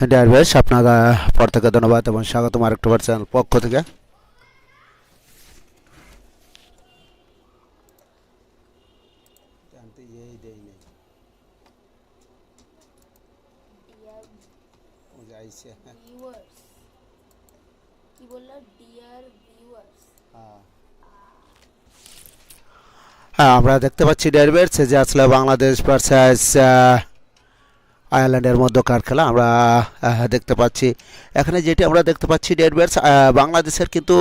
Driver আপনাকে পর থেকে ধন্যবাদ এবং স্বাগতম বার চ্যানেল পক্ষ থেকে। ডিয়ার হ্যাঁ আমরা দেখতে পাচ্ছি ড্রাইভার্স যে আসলে বাংলাদেশ ভার্সাস আয়ারল্যান্ডের মধ্যকার খেলা আমরা দেখতে পাচ্ছি। এখানে যেটি আমরা দেখতে পাচ্ছি ডেড ব্যাটস বাংলাদেশের কিন্তু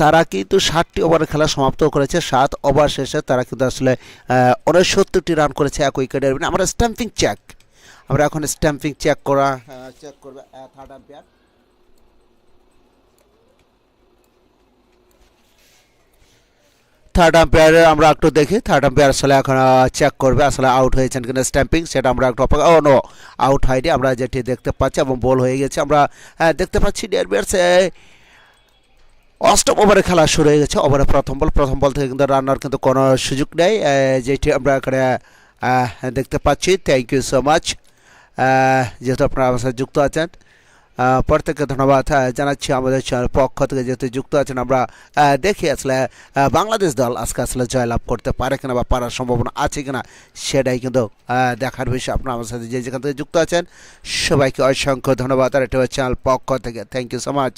তারা কিন্তু ষাটটি ওভারের খেলা সমাপ্ত করেছে। সাত ওভার শেষে তারা কিন্তু আসলে উনসত্তরটি রান করেছে এক উইকেটের। আমরা স্ট্যাম্পিং চেক আমরা এখন স্ট্যাম্পিং চেক করা চেক করবে থার্ড আম্পায়ার থার্ড আম্পায়ারে আমরা একটু দেখি। থার্ড আম্পায়ার আসলে এখন চেক করবে আসলে আউট হয়েছেন কিনা স্ট্যাম্পিং সেটা আমরা একটু অপেক্ষা ও নো আউট হয়নি। আমরা যেটি দেখতে পাচ্ছি এবং বল হয়ে গেছে। আমরা আহ, দেখতে পাচ্ছি ডেয়ারবিয়ার্স অষ্টম ওভারে খেলা শুরু হয়ে গেছে। ওভারে প্রথম বল প্রথম বল থেকে কিন্তু রান্নার কিন্তু কোনো সুযোগ নেই। যেটি আমরা এখানে দেখতে পাচ্ছি। থ্যাংক ইউ সো মাচ যেহেতু আপনারা আমার সাথে যুক্ত আছেন প্রত্যেককে ধন্যবাদ। জানাচ্ছি আমাদের পক্ষ থেকে যেহেতু যুক্ত আছেন, আমরা দেখি আসলে বাংলাদেশ দল আজকে আসলে জয়লাভ করতে পারে কিনা বা পারার সম্ভাবনা আছে কিনা, সেটাই কিন্তু দেখার বিষয়। আপনার আমার সাথে যে যেখান থেকে যুক্ত আছেন, সবাইকে অসংখ্য ধন্যবাদ। আর এটা হচ্ছে পক্ষ থেকে। থ্যাংক ইউ সো মাচ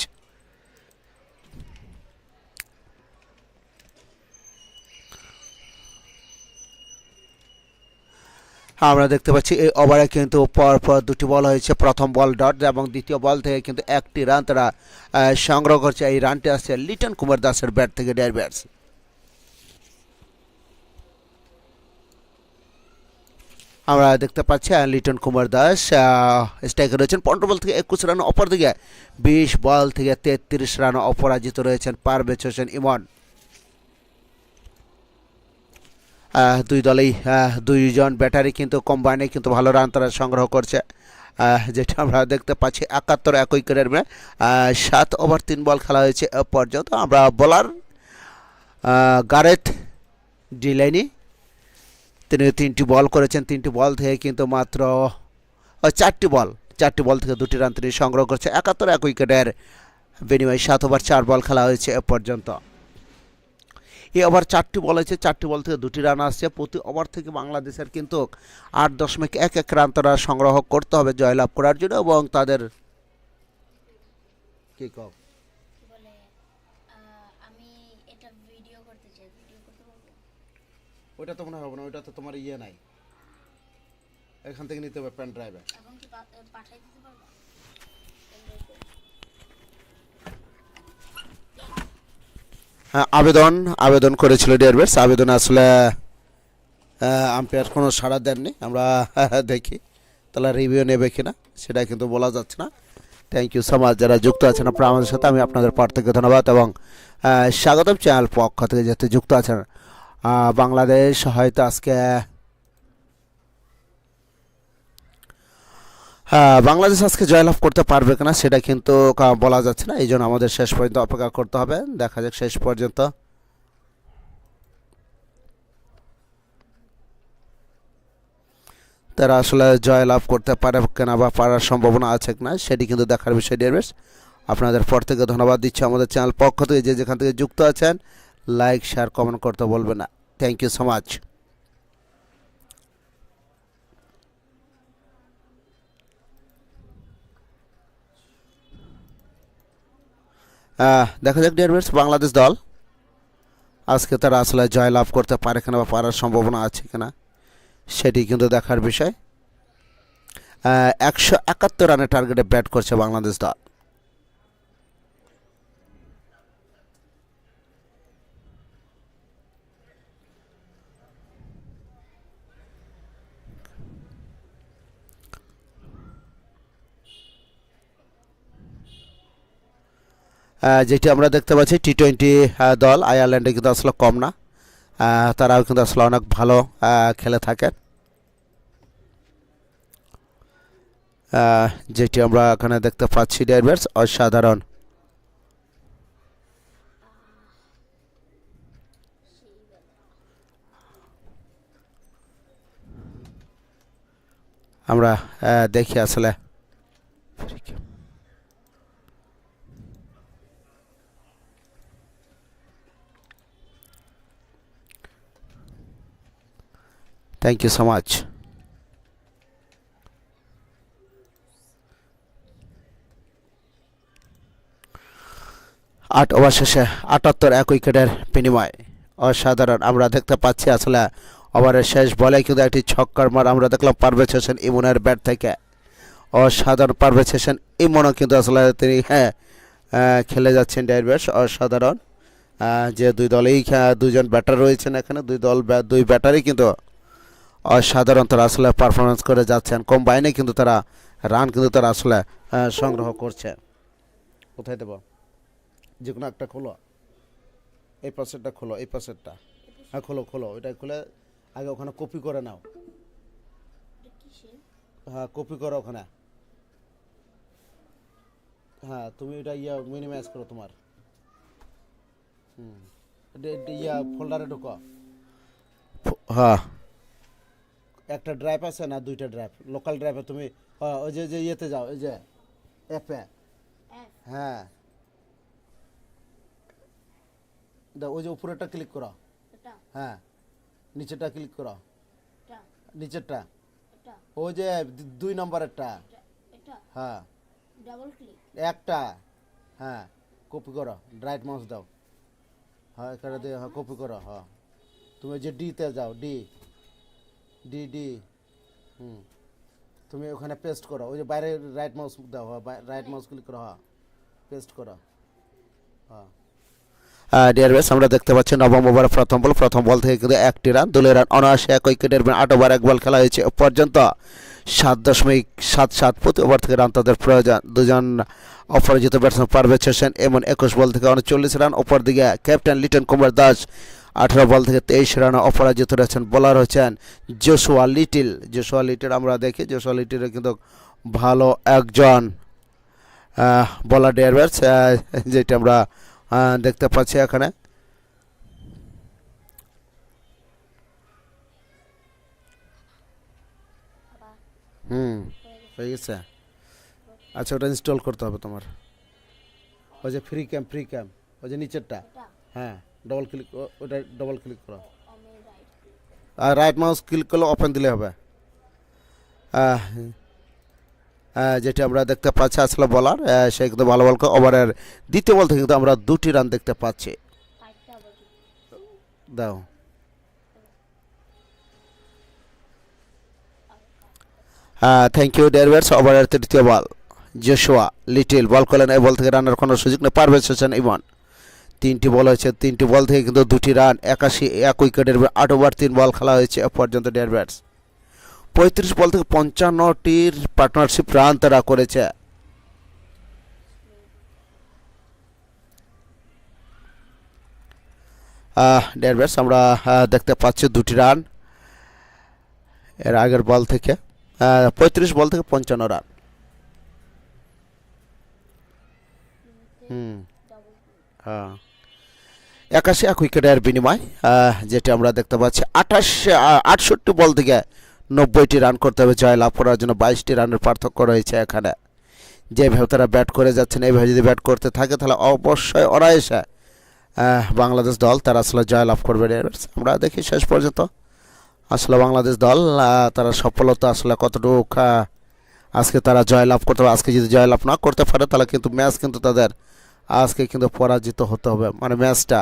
আমরা দেখতে পাচ্ছি এই ওভারে কিন্তু পর পর দুটি বল হয়েছে। প্রথম বল ডট এবং দ্বিতীয় বল থেকে কিন্তু একটি রান তারা সংগ্রহ করছে। এই রানটি আসছে লিটন কুমার দাসের ব্যাট থেকে ডেয়ার ব্যাটস। আমরা দেখতে পাচ্ছি লিটন কুমার দাস স্ট্রাইকার রয়েছেন। পনেরো বল থেকে একুশ রান অপর দিকে। বিশ বল থেকে তেত্রিশ রান অপরাজিত রয়েছেন পারভেজ হোসেন ইমন। দুই দলেই দুইজন ব্যাটারি কিন্তু কম্বাইনে কিন্তু ভালো রান তারা সংগ্রহ করছে। যেটা আমরা দেখতে পাচ্ছি, একাত্তর এক উইকেটের ম্যাচ সাত ওভার তিন বল খেলা হয়েছে পর্যন্ত। আমরা বলার গারেথ, ডিলাইনি, তিনি তিনটি বল করেছেন। তিনটি বল থেকে কিন্তু মাত্র চারটি বল চারটি বল থেকে দুটি রান তিনি সংগ্রহ করছে। একাত্তর এক উইকেটের বিনিময়ে সাত ওভার চার বল খেলা হয়েছে এ পর্যন্ত। এই ওভার চারটি বল হয়েছে চারটি বল থেকে দুটি রান আসছে। প্রতি ওভার থেকে বাংলাদেশের কিন্তু আট দশমিক এক এক রান তারা সংগ্রহ করতে হবে জয়লাভ করার জন্য এবং তাদের কি কও বলে আহ, আমি এটা ভিডিও করতে চাই ভিডিও করতে পারব? ওইটা তো মনে হবে না ওইটা তো তোমার ইয়ে নাই। এখান থেকে নিতে হবে পেন ড্রাইভে এখন কি পা- এ, পাঠাই দিতে পারব হ্যাঁ আবেদন আবেদন করেছিল ডিয়ারবেটস আবেদন আসলে আম্পায়ার কোনো সাড়া দেননি। আমরা দেখি। তাহলে রিভিউ নেবে কিনা সেটা কিন্তু বলা যাচ্ছে না। থ্যাংক ইউ সো মাচ যারা যুক্ত আছেন আপনারা আমাদের সাথে, আমি আপনাদের পার্থক্য থেকে ধন্যবাদ এবং স্বাগতম চ্যানেল পক্ষ থেকে যাতে যুক্ত আছেন। বাংলাদেশ হয়তো আজকে বাংলাদেশ আজকে জয়লাভ করতে পারবে কিনা সেটা কিন্তু বলা যাচ্ছে না। এই জন্য আমাদের শেষ পর্যন্ত অপেক্ষা করতে হবে। দেখা যাক শেষ পর্যন্ত। তারা আসলে জয়লাভ করতে পারে কিনা বা পারার সম্ভাবনা আছে কিনা, সেটি কিন্তু দেখার বিষয় ডিয়ার আপনাদের পর থেকে ধন্যবাদ দিচ্ছি আমাদের চ্যানেল পক্ষ থেকে যে যেখান থেকে যুক্ত আছেন। লাইক শেয়ার কমেন্ট করতে বলবেন না। থ্যাংক ইউ সো মাচ দেখা যাক ডিয়ারবেটস বাংলাদেশ দল। আজকে তারা আসলে জয় লাভ করতে পারে কিনা বা পারার সম্ভাবনা আছে কিনা, সেটি কিন্তু দেখার বিষয়। একশো একাত্তর রানের টার্গেটে ব্যাট করছে বাংলাদেশ দল। যেটি আমরা দেখতে পাচ্ছি টি টোয়েন্টি দল আয়ারল্যান্ডে কিন্তু আসলে কম না। তারাও কিন্তু আসলে অনেক ভালো খেলে থাকেন। যেটি আমরা এখানে দেখতে পাচ্ছি ডেয়ারবেটস অসাধারণ। আমরা দেখি আসলে। থ্যাংক ইউ সো মাচ আট ওভার শেষে আটাত্তর এক উইকেটের বিনিময়। অসাধারণ আমরা দেখতে পাচ্ছি আসলে ওভারের শেষ বলে কিন্তু একটি ছক্কার মার আমরা দেখলাম পারভেজ হোসেন ইমনের ব্যাট থেকে। অসাধারণ পারভেজ হোসেন ইমনও কিন্তু আসলে তিনি হ্যাঁ খেলে যাচ্ছেন ডেয়ারবেস অসাধারণ। আহ, যে দুই দলেই দুজন ব্যাটার রয়েছেন এখানে দুই দল দুই ব্যাটারই কিন্তু অসাধারণ তারা আসলে পারফরমেন্স করে যাচ্ছেন। কম্বাইনে কিন্তু তারা রান কিন্তু তারা আসলে সংগ্রহ করছে। কোথায় দেবো? যে কোনো একটা খোলো। এই পাশেরটা খোলো, এই পাশেরটা। হ্যাঁ খোলো খোলো। ওইটা খুলে আগে ওখানে কপি করে নাও। হ্যাঁ কপি করো ওখানে। হ্যাঁ তুমি ওইটা ইয়া মিনিমাইজ করো তোমার। হুম। ইয়া ফোল্ডারে ঢুকো। হ্যাঁ। একটা ড্রাইভ আছে না দুইটা ড্রাইভ লোকাল ড্রাইভে তুমি হ্যাঁ, ওই যে যে ইয়েতে যাও ওই যে অ্যাপে হ্যাঁ। ওই যে উপরেরটা ক্লিক করো। হ্যাঁ। নিচেরটা ক্লিক করো। নিচেরটা। ওই যে দুই নম্বরেরটা। হ্যাঁ। ডাবল ক্লিক একটা। হ্যাঁ কপি করো। রাইট মাউস দাও। হ্যাঁ এখানে দিয়ে হ্যাঁ কপি করো হ্যাঁ। তুমি ওই যে ডিতে যাও ডি ডি ডি হুম। তুমি ওখানে পেস্ট করো। ওই যে বাইরে রাইট মাউস দাও রাইট মাউস ক্লিক করো হ্যাঁ পেস্ট করো। হ্যাঁ। ডিয়ার বেস আমরা দেখতে পাচ্ছি নবম ওভারে প্রথম বল প্রথম বল থেকে কিন্তু একটি রান দলের রান, অনায়াসে এক উইকেটের আট ওভার এক বল খেলা হয়েছে পর্যন্ত। সাত দশমিক সাত সাত প্রতি ওভার থেকে রান তাদের প্রয়োজন। দুজন অপরাজিত ব্যাটসম্যান পারভেজ হোসেন এমন একুশ বল থেকে উনচল্লিশ রান। অপর দিকে ক্যাপ্টেন লিটন কুমার দাস আঠারো বল থেকে তেইশ রানে অপরাজিত রয়েছেন বোলার হচ্ছেন জোশুয়া লিটিল। জোশুয়া লিটিল আমরা দেখি জোশুয়া লিটিলের কিন্তু ভালো একজন বলার ডেয়ার ব্যাটস যেটা আমরা দেখতে পাচ্ছি এখানে। হুম হয়ে গেছে। আচ্ছা ওটা ইনস্টল করতে হবে তোমার। ওই যে ফ্রি ক্যাম্প ফ্রি ক্যাম্প ওই যে নিচেরটা। হ্যাঁ। ডবল ক্লিক ওটা ডবল ক্লিক করো। আর রাইট মাউস ক্লিক করলে ওপেন দিলে হবে। যেটি আমরা দেখতে পাচ্ছি, আসলে বলার সে কিন্তু ভালো বল ওভারের দ্বিতীয় বল থেকে কিন্তু আমরা দুটি রান দেখতে পাচ্ছি। দাও। হ্যাঁ থ্যাংক ইউ ডেয়ারভার্স ওভারের তৃতীয় বল। জোশুয়া লিটিল বল করলেন, এই বল থেকে রানের কোনো সুযোগ নেই পারভেজ হোসেন ইমন তিনটি বল হয়েছে। তিনটি বল থেকে কিন্তু দুটি রান একাশি এক উইকেটের আট ওভার তিন বল খেলা হয়েছে এ পর্যন্ত ডেয়ারভার্স পঁয়ত্রিশ বল থেকে পঞ্চান্নটির পার্টনারশিপ রান তারা করেছে। ডেয়ারভার্স আমরা আহ, দেখতে পাচ্ছি দুটি রান এর আগের বল থেকে। পঁয়ত্রিশ বল থেকে পঞ্চান্ন রান। হুম হ্যাঁ। একাশি, এক উইকেটের বিনিময় যেটি আমরা দেখতে পাচ্ছি। আঠাশ আটষট্টি বল থেকে নব্বইটি রান করতে হবে জয় লাভ করার জন্য। বাইশটি রানের পার্থক্য রয়েছে এখানে। যেভাবে তারা ব্যাট করে যাচ্ছেন, এইভাবে যদি ব্যাট করতে থাকে, তাহলে অবশ্যই অনায়াসে বাংলাদেশ দল, তারা আসলে জয় লাভ করবে। আমরা দেখি শেষ পর্যন্ত। আসলে বাংলাদেশ দল তারা সফলতা আসলে কতটুকু আজকে তারা জয় লাভ করতে হবে আজকে যদি জয় লাভ না করতে পারে, তাহলে কিন্তু ম্যাচ কিন্তু তাদের, আজকে কিন্তু পরাজিত হতে হবে। মানে ম্যাচটা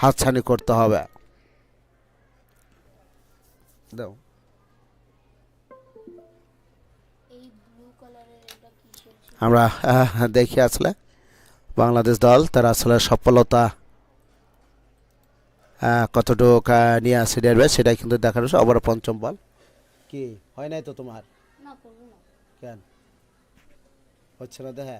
হাতছানি করতে হবে। দাও। আমরা দেখি আসলে। বাংলাদেশ দল তারা আসলে সফলতা কতটুকু নিয়ে আসে ডেরবে সেটাই কিন্তু দেখানো আবার পঞ্চম বল। কি? হয় নাই তো তোমার? কেন? হচ্ছে না দেখে